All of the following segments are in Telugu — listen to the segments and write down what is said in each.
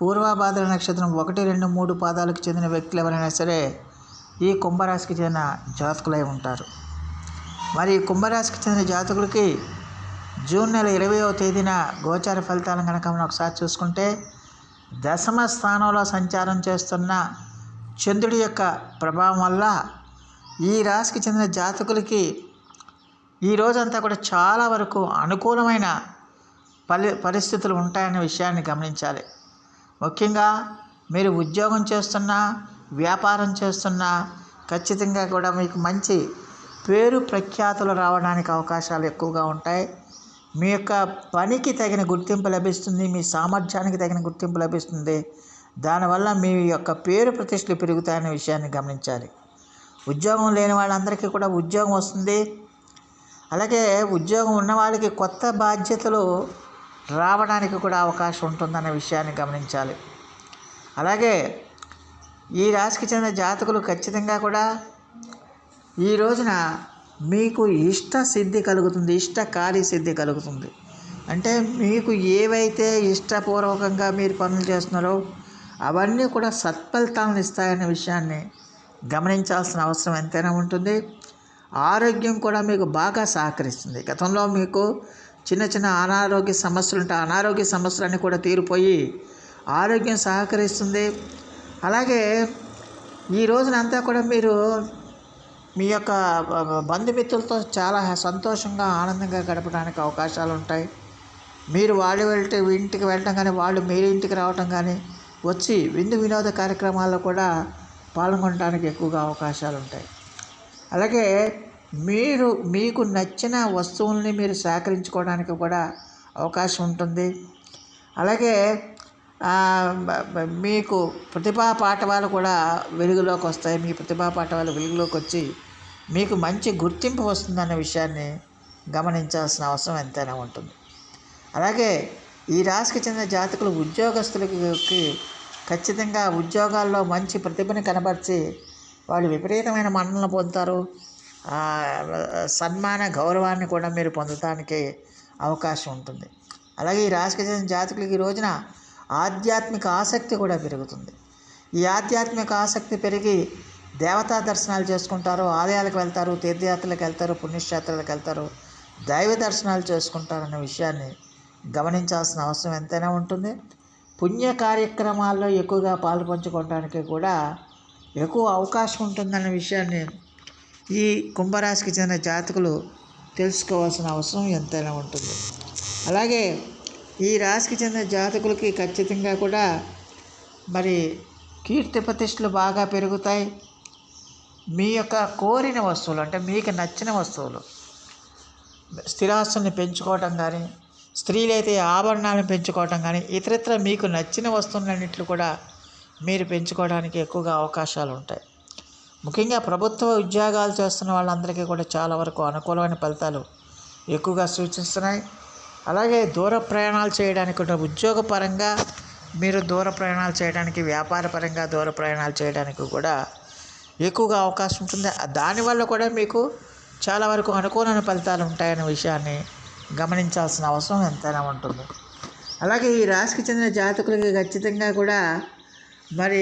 పూర్వాభాద్ర నక్షత్రం ఒకటి రెండు మూడు పాదాలకు చెందిన వ్యక్తులు ఎవరైనా సరే ఈ కుంభరాశికి చెందిన జాతకులై ఉంటారు. మరి ఈ కుంభరాశికి చెందిన జాతకులకి జూన్ నెల ఇరవయో తేదీన గోచార ఫలితాలను కనుక మనం ఒకసారి చూసుకుంటే దశమ స్థానంలో సంచారం చేస్తున్న చంద్రుడి యొక్క ప్రభావం వల్ల ఈ రాశికి చెందిన జాతకులకి ఈ రోజంతా కూడా చాలా వరకు అనుకూలమైన పరి పరిస్థితులు ఉంటాయనే విషయాన్ని గమనించాలి. ముఖ్యంగా మీరు ఉద్యోగం చేస్తున్నా వ్యాపారం చేస్తున్నా ఖచ్చితంగా కూడా మీకు మంచి పేరు ప్రఖ్యాతులు రావడానికి అవకాశాలు ఎక్కువగా ఉంటాయి. మీ యొక్క పనికి తగిన గుర్తింపు లభిస్తుంది మీ సామర్థ్యానికి తగిన గుర్తింపు లభిస్తుంది. దానివల్ల మీ యొక్క పేరు ప్రతిష్టలు పెరుగుతాయనే విషయాన్ని గమనించాలి. ఉద్యోగం లేని వాళ్ళందరికీ కూడా ఉద్యోగం వస్తుంది. అలాగే ఉద్యోగం ఉన్న వాళ్ళకి కొత్త బాధ్యతలు రావడానికి కూడా అవకాశం ఉంటుందన్న విషయాన్ని గమనించాలి. అలాగే ఈ రాశికి చెందిన జాతకులు ఖచ్చితంగా కూడా ఈ రోజున మీకు ఇష్ట సిద్ధి కలుగుతుంది ఇష్ట కార్యసిద్ధి కలుగుతుంది. అంటే మీకు ఏవైతే ఇష్టపూర్వకంగా మీరు పనులు చేస్తున్నారో అవన్నీ కూడా సత్ఫలితాలను ఇస్తాయనే విషయాన్ని గమనించాల్సిన అవసరం ఎంతైనా ఉంటుంది. ఆరోగ్యం కూడా మీకు బాగా సహకరిస్తుంది. గతంలో మీకు చిన్న చిన్న అనారోగ్య సమస్యలు ఉంటాయి. అనారోగ్య సమస్యలన్నీ కూడా తీరిపోయి ఆరోగ్యం సహకరిస్తుంది. అలాగే ఈ రోజునంతా కూడా మీరు మీ యొక్క బంధుమిత్రులతో చాలా సంతోషంగా ఆనందంగా గడపడానికి అవకాశాలు ఉంటాయి. మీరు వాళ్ళు వెళ్తే ఇంటికి వెళ్ళటం కానీ వాళ్ళు మీరు ఇంటికి రావటం కానీ వచ్చి విందు వినోద కార్యక్రమాల్లో కూడా పాల్గొనడానికి ఎక్కువగా అవకాశాలు ఉంటాయి. అలాగే మీరు మీకు నచ్చిన వస్తువుల్ని మీరు సేకరించుకోవడానికి కూడా అవకాశం ఉంటుంది. అలాగే మీకు ప్రతిభా పాఠవాలు కూడా వెలుగులోకి వస్తాయి. మీ ప్రతిభా పాఠవాలు వెలుగులోకి వచ్చి మీకు మంచి గుర్తింపు వస్తుందన్న విషయాన్ని గమనించాల్సిన అవసరం ఎంతైనా ఉంటుంది. అలాగే ఈ రాశికి చెందిన జాతకులు ఉద్యోగస్తులకి ఖచ్చితంగా ఉద్యోగాల్లో మంచి ప్రతిభను కనబరిచి వాళ్ళు విపరీతమైన మన్నలను పొందుతారు. సన్మాన గౌరవాన్ని కూడా మీరు పొందటానికి అవకాశం ఉంటుంది. అలాగే ఈ రాశికి చెందిన జాతకులకి ఈ రోజున ఆధ్యాత్మిక ఆసక్తి కూడా పెరుగుతుంది. ఈ ఆధ్యాత్మిక ఆసక్తి పెరిగి దేవతా దర్శనాలు చేసుకుంటారు ఆలయాలకు వెళ్తారు తీర్థయాత్రలకు వెళ్తారు పుణ్యక్షేత్రాలకు వెళ్తారు దైవ దర్శనాలు చేసుకుంటారన్న విషయాన్ని గమనించాల్సిన అవసరం ఎంతైనా ఉంటుంది. పుణ్య కార్యక్రమాల్లో ఎక్కువగా పాలుపంచుకోవడానికి కూడా ఎక్కువ అవకాశం ఉంటుందన్న విషయాన్ని ఈ కుంభరాశికి చెందిన జాతకులు తెలుసుకోవాల్సిన అవసరం ఎంతైనా ఉంటుంది. అలాగే ఈ రాశికి చెందిన జాతకులకి ఖచ్చితంగా కూడా మరి కీర్తి ప్రతిష్టలు బాగా పెరుగుతాయి. మీ యొక్క కోరిన వస్తువులు అంటే మీకు నచ్చిన వస్తువులు స్థిరాస్తుల్ని పెంచుకోవటం కానీ స్త్రీలైతే ఆభరణాలను పెంచుకోవటం కానీ ఇతరత్ర మీకు నచ్చిన వస్తువులన్నింటిలో కూడా మీరు పెంచుకోవడానికి ఎక్కువగా అవకాశాలు ఉంటాయి ముఖ్యంగా ప్రభుత్వ ఉద్యోగాలు చేస్తున్న వాళ్ళందరికీ కూడా చాలా వరకు అనుకూలమైన ఫలితాలు ఎక్కువగా సూచిస్తున్నాయి. అలాగే దూర ప్రయాణాలు చేయడానికి కూడా ఉద్యోగపరంగా మీరు దూర ప్రయాణాలు చేయడానికి వ్యాపారపరంగా దూర ప్రయాణాలు చేయడానికి కూడా ఎక్కువగా అవకాశం ఉంటుంది. దానివల్ల కూడా మీకు చాలా వరకు అనుకూలమైన ఫలితాలు ఉంటాయనే విషయాన్ని గమనించాల్సిన అవసరం ఎంతైనా ఉంటుంది. అలాగే ఈ రాశికి చెందిన జాతకులకి ఖచ్చితంగా కూడా మరి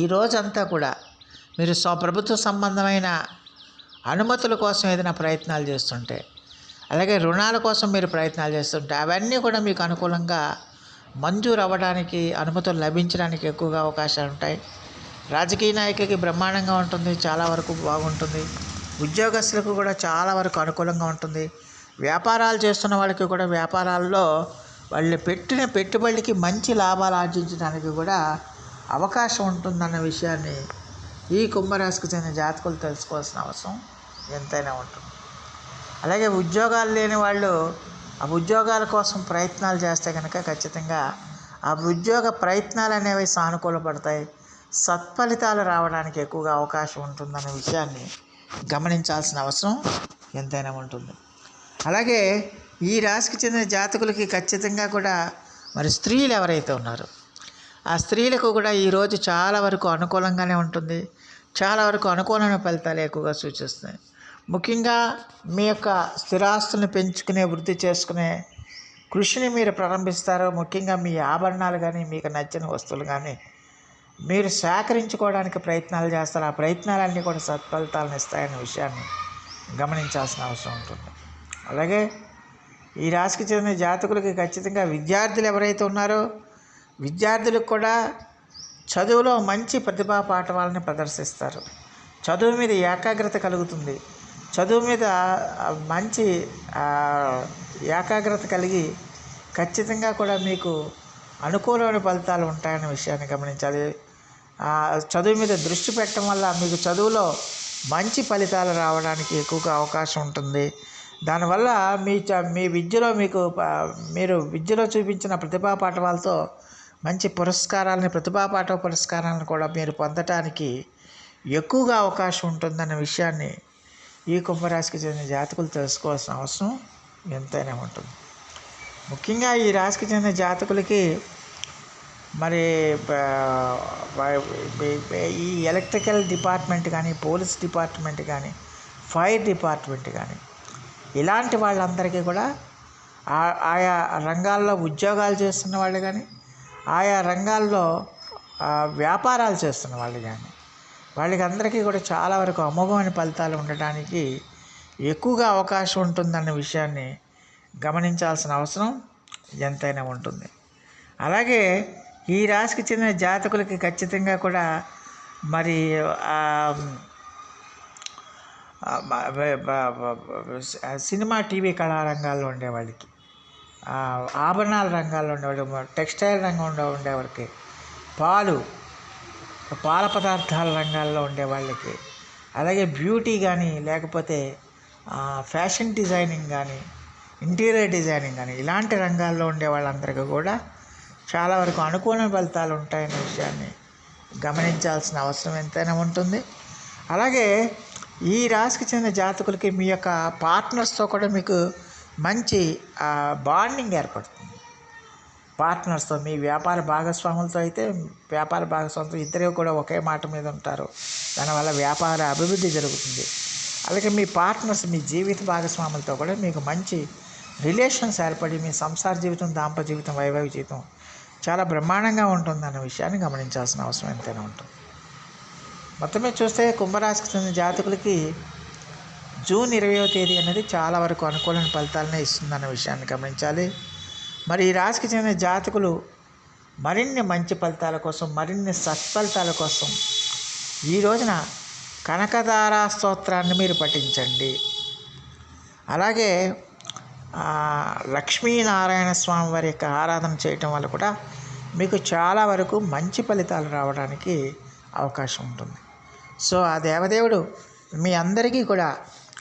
ఈ రోజంతా కూడా మీరు స్వ ప్రభుత్వ సంబంధమైన అనుమతుల కోసం ఏదైనా ప్రయత్నాలు చేస్తుంటే అలాగే రుణాల కోసం మీరు ప్రయత్నాలు చేస్తుంటే అవన్నీ కూడా మీకు అనుకూలంగా మంజూరు అవ్వడానికి అనుమతులు లభించడానికి ఎక్కువగా అవకాశాలు ఉంటాయి. రాజకీయ నాయకులకి బ్రహ్మాండంగా ఉంటుంది చాలా వరకు బాగుంటుంది. ఉద్యోగస్తులకు కూడా చాలా వరకు అనుకూలంగా ఉంటుంది. వ్యాపారాలు చేస్తున్న వాళ్ళకి కూడా వ్యాపారాల్లో వాళ్ళు పెట్టిన పెట్టుబడికి మంచి లాభాలు ఆర్జించడానికి కూడా అవకాశం ఉంటుందన్న విషయాన్ని ఈ కుంభరాశికి చెందిన జాతకులు తెలుసుకోవాల్సిన అవసరం ఎంతైనా ఉంటుంది. అలాగే ఉద్యోగాలు లేని వాళ్ళు ఆ ఉద్యోగాల కోసం ప్రయత్నాలు చేస్తే కనుక ఖచ్చితంగా ఆ ఉద్యోగ ప్రయత్నాలు అనేవి సానుకూలపడతాయి సత్ఫలితాలు రావడానికి ఎక్కువగా అవకాశం ఉంటుందన్న విషయాన్ని గమనించాల్సిన అవసరం ఎంతైనా ఉంటుంది. అలాగే ఈ రాశికి చెందిన జాతకులకి ఖచ్చితంగా కూడా మరి స్త్రీలు ఎవరైతే ఉన్నారో ఆ స్త్రీలకు కూడా ఈరోజు చాలా వరకు అనుకూలంగానే ఉంటుంది. చాలా వరకు అనుకూలమైన ఫలితాలు ఎక్కువగా సూచిస్తున్నాయి ముఖ్యంగా మీ యొక్క స్థిరాస్తులను పెంచుకునే వృద్ధి చేసుకునే కృషిని మీరు ప్రారంభిస్తారు ముఖ్యంగా మీ ఆభరణాలు కానీ మీకు నచ్చిన వస్తువులు కానీ మీరు సేకరించుకోవడానికి ప్రయత్నాలు చేస్తారు. ఆ ప్రయత్నాలన్నీ కూడా సత్ఫలితాలను ఇస్తాయనే విషయాన్ని గమనించాల్సిన అవసరం ఉంటుంది. అలాగే ఈ రాశికి చెందిన జాతకులకి ఖచ్చితంగా విద్యార్థులు ఎవరైతే ఉన్నారో విద్యార్థులకు కూడా చదువులో మంచి ప్రతిభా పాఠవాలని ప్రదర్శిస్తారు. చదువు మీద ఏకాగ్రత కలుగుతుంది. చదువు మీద మంచి ఏకాగ్రత కలిగి ఖచ్చితంగా కూడా మీకు అనుకూలమైన ఫలితాలు ఉంటాయనే విషయాన్ని గమనించాలి. చదువు మీద దృష్టి పెట్టడం వల్ల మీకు చదువులో మంచి ఫలితాలు రావడానికి ఎక్కువగా అవకాశం ఉంటుంది. దానివల్ల మీ చ మీ విద్యలో మీకు మీరు విద్యలో చూపించిన ప్రతిభా పాఠవాలతో మంచి పురస్కారాలని ప్రతిభా పాఠ పురస్కారాలను కూడా మీరు పొందటానికి ఎక్కువగా అవకాశం ఉంటుందన్న విషయాన్ని ఈ కుంభరాశికి చెందిన జాతకులు తెలుసుకోవాల్సిన అవసరం ఎంతైనా ఉంటుంది. ముఖ్యంగా ఈ రాశికి చెందిన జాతకులకి మరి ఈ ఎలక్ట్రికల్ డిపార్ట్మెంట్ కానీ పోలీస్ డిపార్ట్మెంట్ కానీ ఫైర్ డిపార్ట్మెంట్ కానీ ఇలాంటి వాళ్ళందరికీ కూడా ఆ- ఆయా రంగాల్లో ఉద్యోగాలు చేస్తున్న వాళ్ళు కానీ ఆయా రంగాల్లో వ్యాపారాలు చేస్తున్న వాళ్ళు కానీ వాళ్ళకి అందరికీ కూడా చాలా వరకు అమోఘమైన ఫలితాలు ఉండటానికి ఎక్కువగా అవకాశం ఉంటుందన్న విషయాన్ని గమనించాల్సిన అవసరం ఎంతైనా ఉంటుంది అలాగే ఈ రాశికి చెందిన జాతకులకి ఖచ్చితంగా కూడా మరి సినిమా టీవీ కళారంగాల్లో ఉండేవాళ్ళకి వాళ్ళకి ఆభరణాల రంగాల్లో ఉండేవాళ్ళు టెక్స్టైల్ రంగంలో ఉండే ఉండేవాళ్ళకి. పాలు పాల పదార్థాల రంగాల్లో ఉండే వాళ్ళకి అలాగే బ్యూటీ కానీ లేకపోతే ఫ్యాషన్ డిజైనింగ్ కానీ ఇంటీరియర్ డిజైనింగ్ కానీ ఇలాంటి రంగాల్లో ఉండే వాళ్ళందరికీ కూడా చాలా వరకు అనుకూల ఫలితాలు ఉంటాయనే విషయాన్ని గమనించాల్సిన అవసరం ఎంతైనా ఉంటుంది. అలాగే ఈ రాశికి చెందిన జాతకులకి మీ యొక్క పార్ట్నర్స్తో కూడా మీకు మంచి బాండింగ్ ఏర్పడుతుంది. పార్ట్నర్స్తో మీ వ్యాపార భాగస్వాములతో అయితే వ్యాపార భాగస్వాములతో ఇద్దరు కూడా ఒకే మాట మీద ఉంటారు. దానివల్ల వ్యాపార అభివృద్ధి జరుగుతుంది. అలాగే మీ పార్ట్నర్స్ మీ జీవిత భాగస్వాములతో కూడా మీకు మంచి రిలేషన్స్ ఏర్పడి మీ సంసార జీవితం దాంపత్య జీవితం వైవాహిక జీవితం చాలా బ్రహ్మాండంగా ఉంటుందన్న విషయాన్ని గమనించాల్సిన అవసరం ఎంతైనా ఉంటుంది. మొత్తమే చూస్తే కుంభరాశికి చెందిన జాతకులకి జూన్ ఇరవయో తేదీ అనేది చాలా వరకు అనుకూలమైన ఫలితాలనే ఇస్తుందన్న విషయాన్ని గమనించాలి. మరి ఈ రాశికి చెందిన జాతకులు మరిన్ని మంచి ఫలితాల కోసం మరిన్ని సత్ఫలితాల కోసం ఈ రోజున కనకదారా స్తోత్రాన్ని మీరు పఠించండి. అలాగే లక్ష్మీనారాయణ స్వామి వారి యొక్క ఆరాధన చేయటం వల్ల కూడా మీకు చాలా వరకు మంచి ఫలితాలు రావడానికి అవకాశం ఉంటుంది. సో ఆ దేవదేవుడు మీ అందరికీ కూడా